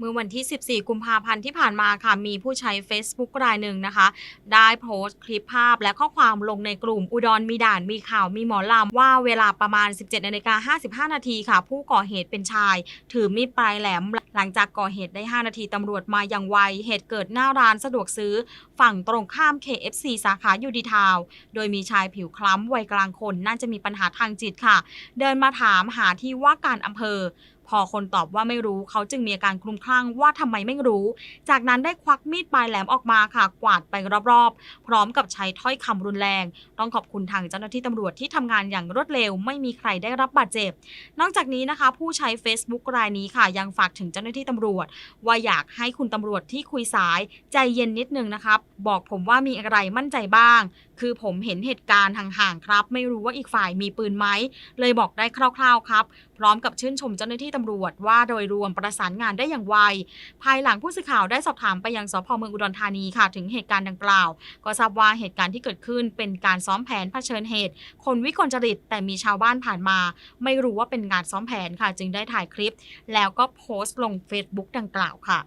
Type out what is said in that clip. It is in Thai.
เมื่อวันที่ 14 กุมภาพันธ์ที่ผ่านมาค่ะ มีผู้ใช้ Facebook รายหนึ่งนะคะ ได้โพสต์คลิปภาพและข้อความลงในกลุ่มอุดรมีด่านมีข่าวมีหมอลำว่าเวลาประมาณ 17นาฬิกา55 นาทีค่ะ ผู้ก่อเหตุเป็นชาย ถือมีดปลายแหลม หลังจากก่อเหตุได้ 5 นาทีตำรวจมาอย่างไว เหตุเกิดหน้าร้านสะดวกซื้อ ฝั่งตรงข้าม KFC สาขายูดีทาวโดยมีชายผิวคล้ำวัยกลางคนน่าจะมีปัญหาทางจิตค่ะ เดินมาถามหาที่ว่าการอำเภอ พอคนตอบว่าไม่รู้เขาจึงมีอาการคลุ้มคลั่งว่าทำไมไม่รู้ จากนั้นได้ควักมีดปลายแหลมออกมาค่ะ กวาดไปรอบๆ พร้อมกับใช้ถ้อยคำรุนแรง ต้องขอบคุณทางเจ้าหน้าที่ตำรวจที่ทำงานอย่างรวดเร็ว ไม่มีใครได้รับบาดเจ็บ นอกจากนี้นะคะ ผู้ใช้ Facebook รายนี้ค่ะ ยังฝากถึงเจ้าหน้าที่ตำรวจ ว่าอยากให้คุณตำรวจที่คุยสายใจเย็นนิดนึงนะครับบอกผมว่ามีอะไรมั่นใจบ้าง คือผมเห็นเหตุการณ์ห่างๆครับ ไม่รู้ว่าอีกฝ่ายมีปืนไหม เลยบอกได้คร่าวๆครับ พร้อมกับชื่นชมเจ้าหน้าที่ตำรวจว่าโดยรวมประสานงานได้อย่างไว ภายหลังผู้สื่อข่าวได้สอบถามไปยังสพเมืองอุดรธานีค่ะ ถึงเหตุการณ์ดังกล่าว ก็ทราบว่าเหตุการณ์ที่เกิดขึ้นเป็นการซ้อมแผนเผชิญเหตุ คนวิกลจริต แต่มีชาวบ้านผ่านมา ไม่รู้ว่าเป็นงานซ้อมแผนค่ะ จึงได้ถ่ายคลิป แล้วก็โพสต์ลง Facebook ดังกล่าวค่ะ